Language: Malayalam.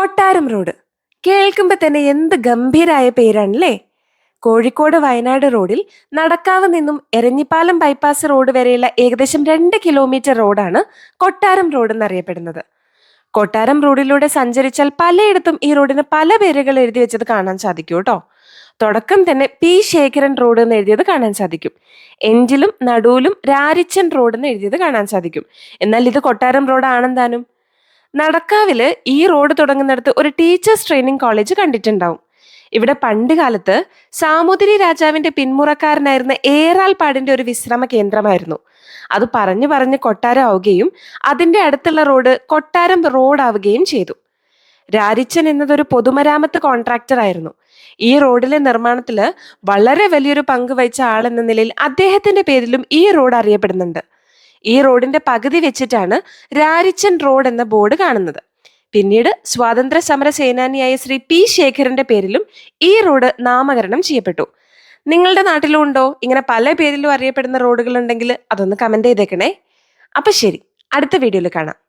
കൊട്ടാരം റോഡ്. കേൾക്കുമ്പോൾ തന്നെ എന്ത് ഗംഭീരായ പേരാണല്ലേ? കോഴിക്കോട് വയനാട് റോഡിൽ നടക്കാവ് നിന്നും എരഞ്ഞിപ്പാലം ബൈപ്പാസ് റോഡ് വരെയുള്ള ഏകദേശം രണ്ട് കിലോമീറ്റർ റോഡാണ് കൊട്ടാരം റോഡ് എന്നറിയപ്പെടുന്നത്. കൊട്ടാരം റോഡിലൂടെ സഞ്ചരിച്ചാൽ പലയിടത്തും ഈ റോഡിന് പല പേരുകൾ എഴുതി വെച്ചത് കാണാൻ സാധിക്കും കേട്ടോ. തുടക്കം തന്നെ പി ശേഖരൻ റോഡ് എന്ന് എഴുതിയത് കാണാൻ സാധിക്കും. എഞ്ചിലും നടുവിലും രാരിച്ചൻ റോഡ് എന്ന് എഴുതിയത് കാണാൻ സാധിക്കും. എന്നാൽ ഇത് കൊട്ടാരം റോഡ് ആണെന്താനും നടക്കാവിൽ ഈ റോഡ് തുടങ്ങുന്നിടത്ത് ഒരു ടീച്ചേഴ്സ് ട്രെയിനിങ് കോളേജ് കണ്ടിട്ടുണ്ടാവും. ഇവിടെ പണ്ട് കാലത്ത് സാമൂതിരി രാജാവിന്റെ പിന്മുറക്കാരനായിരുന്ന ഏറാൽപാടിന്റെ ഒരു വിശ്രമ കേന്ദ്രമായിരുന്നു. അത് പറഞ്ഞു പറഞ്ഞ് കൊട്ടാരം ആവുകയും അതിന്റെ അടുത്തുള്ള റോഡ് കൊട്ടാരം റോഡ് ആവുകയും ചെയ്തു. രാരിച്ചൻ എന്നതൊരു പൊതുമരാമത്ത് കോൺട്രാക്ടർ ആയിരുന്നു. ഈ റോഡിലെ നിർമ്മാണത്തിൽ വളരെ വലിയൊരു പങ്ക് വഹിച്ച ആളെന്ന നിലയിൽ അദ്ദേഹത്തിന്റെ പേരിലും ഈ റോഡ് അറിയപ്പെടുന്നുണ്ട്. ഈ റോഡിന്റെ പകുതി വെച്ചിട്ടാണ് രാരിച്ചൻ റോഡ് എന്ന ബോർഡ് കാണുന്നത്. പിന്നീട് സ്വാതന്ത്ര്യ സമര സേനാനിയായ ശ്രീ പി ശേഖരന്റെ പേരിലും ഈ റോഡ് നാമകരണം ചെയ്യപ്പെട്ടു. നിങ്ങളുടെ നാട്ടിലും ഉണ്ടോ? ഇങ്ങനെ പല പേരിലും അറിയപ്പെടുന്ന റോഡുകൾ ഉണ്ടെങ്കിൽ അതൊന്ന് കമന്റ് ചെയ്തേക്കണേ. അപ്പൊ ശരി അടുത്ത വീഡിയോയിൽ കാണാം.